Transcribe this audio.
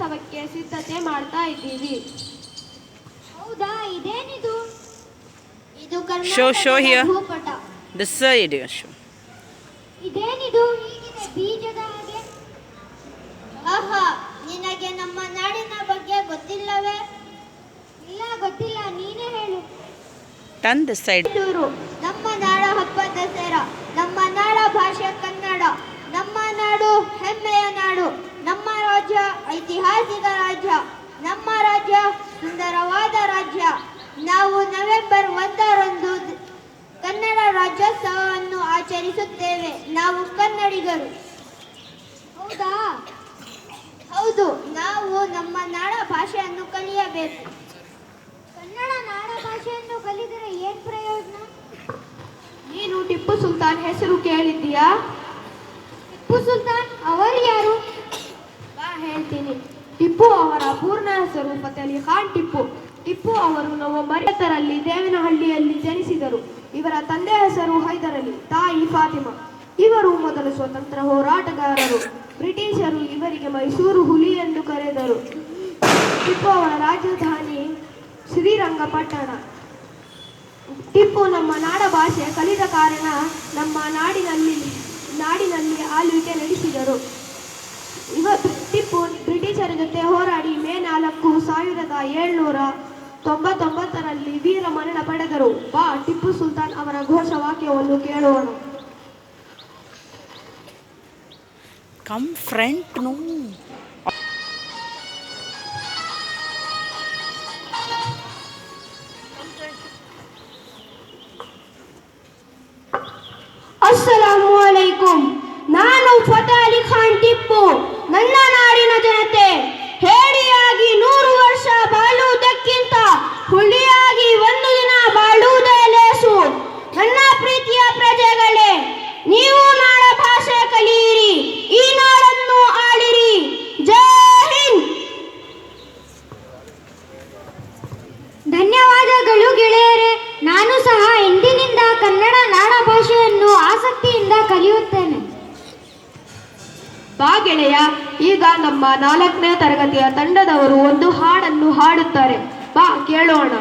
ರಥೋತ್ಸವಕ್ಕೆ ಸಿದ್ಧತೆ ಮಾಡ್ತಾ ಇದ್ದೀವಿ. ಹೌದಾ? ಇದೇನಿದು? ಇದು ಶೋ ಶೋ ಕರ್ನಾಟಕದ here. ಭೂಪಟ. This side. ಶೋ ಇದೇನಿದು? ಹೀಗಿದೆ ಬೀಜದ ಹಾಗೆ? ಆಹಾ ನಿನಗೆ ನಮ್ಮ ನಾಡಿನ ಬಗ್ಗೆ ಗೊತ್ತಿಲ್ಲವೇ? ಇಲ್ಲ ಗೊತ್ತಿಲ್ಲ. ನೀನೇ ಹೇಳು. ತಂದ ಸೈಡ್ side. ಬೆಂಗಳೂರು ನಮ್ಮ ನಾಡ ಹಬ್ಬ ದಸರಾ ನಮ್ಮ ನಾಡ ಭಾಷೆ ಕನ್ನಡ ನಮ್ಮ ನಾಡು ಹೆಮ್ಮೆಯ ನಾಡು ನಮ್ಮ ರಾಜ್ಯ ಐತಿಹಾಸಿಕ ರಾಜ್ಯ ನಮ್ಮ ರಾಜ್ಯ ಸುಂದರವಾದ ರಾಜ್ಯ. ನಾವು ನವೆಂಬರ್ ಒಂದರಂದು ಕನ್ನಡ ರಾಜ್ಯೋತ್ಸವವನ್ನು ಆಚರಿಸುತ್ತೇವೆ. ನಾವು ಕನ್ನಡಿಗರು. ಹೌದಾ? ಹೌದು ನಾವು ನಮ್ಮ ನಾಡ ಭಾಷೆಯನ್ನು ಕಲಿಯಬೇಕು. ಕನ್ನಡ ನಾಡ ಭಾಷೆಯನ್ನು ಕಲಿದರೆ ಏನ್ ಪ್ರಯೋಜನ? ನೀನು ಟಿಪ್ಪು ಸುಲ್ತಾನ್ ಹೆಸರು ಕೇಳಿದ್ದೀಯಾ? ಟಿಪ್ಪು ಸುಲ್ತಾನ್ ಅವರು ಯಾರು ಬಾ ಹೇಳ್ತೀನಿ ಟಿಪ್ಪು ಅವರ ಪೂರ್ಣ ಹೆಸರು ಫತೆ ಅಲಿ ಖಾನ್ ಟಿಪ್ಪು. ಟಿಪ್ಪು ಅವರು ನವೆಂಬರ್ ಹತ್ತರಲ್ಲಿ ದೇವನಹಳ್ಳಿಯಲ್ಲಿ ಜನಿಸಿದರು. ಇವರ ತಂದೆ ಹೆಸರು ಹೈದರಲಿ, ತಾಯಿ ಫಾತಿಮಾ. ಇವರು ಮೊದಲು ಸ್ವತಂತ್ರ ಹೋರಾಟಗಾರರು. ಬ್ರಿಟಿಷರು ಇವರಿಗೆ ಮೈಸೂರು ಹುಲಿ ಎಂದು ಕರೆದರು. ಟಿಪ್ಪು ಅವರ ರಾಜಧಾನಿ ಶ್ರೀರಂಗಪಟ್ಟಣ. ಟಿಪ್ಪು ನಮ್ಮ ನಾಡ ಭಾಷೆ ಕಲಿತ ಕಾರಣ ನಮ್ಮ ನಾಡಿನಲ್ಲಿ ನಾಡಿನಲ್ಲಿ ಆಳ್ವಿಕೆ ನಡೆಸಿದರು. ಸಾವಿರದ ಏಳ್ನೂರ ತೊಂಬತ್ತೊಂಬತ್ತರಲ್ಲಿ ವೀರ ಮರಣ ಪಡೆದರು. ಬಾ ಟಿಪ್ಪು ಸುಲ್ತಾನ್ ಅವರ ಘೋಷವಾಕ್ಯವನ್ನು ಕೇಳೋಣ. Come front No. ಅಸ್ಸಲಾಮು ಅಲೈಕುಂ ನಾನು ಫತಾ ಅಲಿ ಖಾನ್ ಟಿಪ್ಪು. ನನ್ನ ನಾಡಿನ ಜನತೆ. ಭಾಷೆಯನ್ನು ಆಸಕ್ತಿಯಿಂದ ಕಲಿಯುತ್ತೇನೆ. ಬಾ ಗೆಳೆಯ, ಈಗ ನಮ್ಮ ನಾಲ್ಕನೇ ತರಗತಿಯ ತಂಡದವರು ಒಂದು ಹಾಡನ್ನು ಹಾಡುತ್ತಾರೆ. ಬಾ, ಕೇಳೋಣ.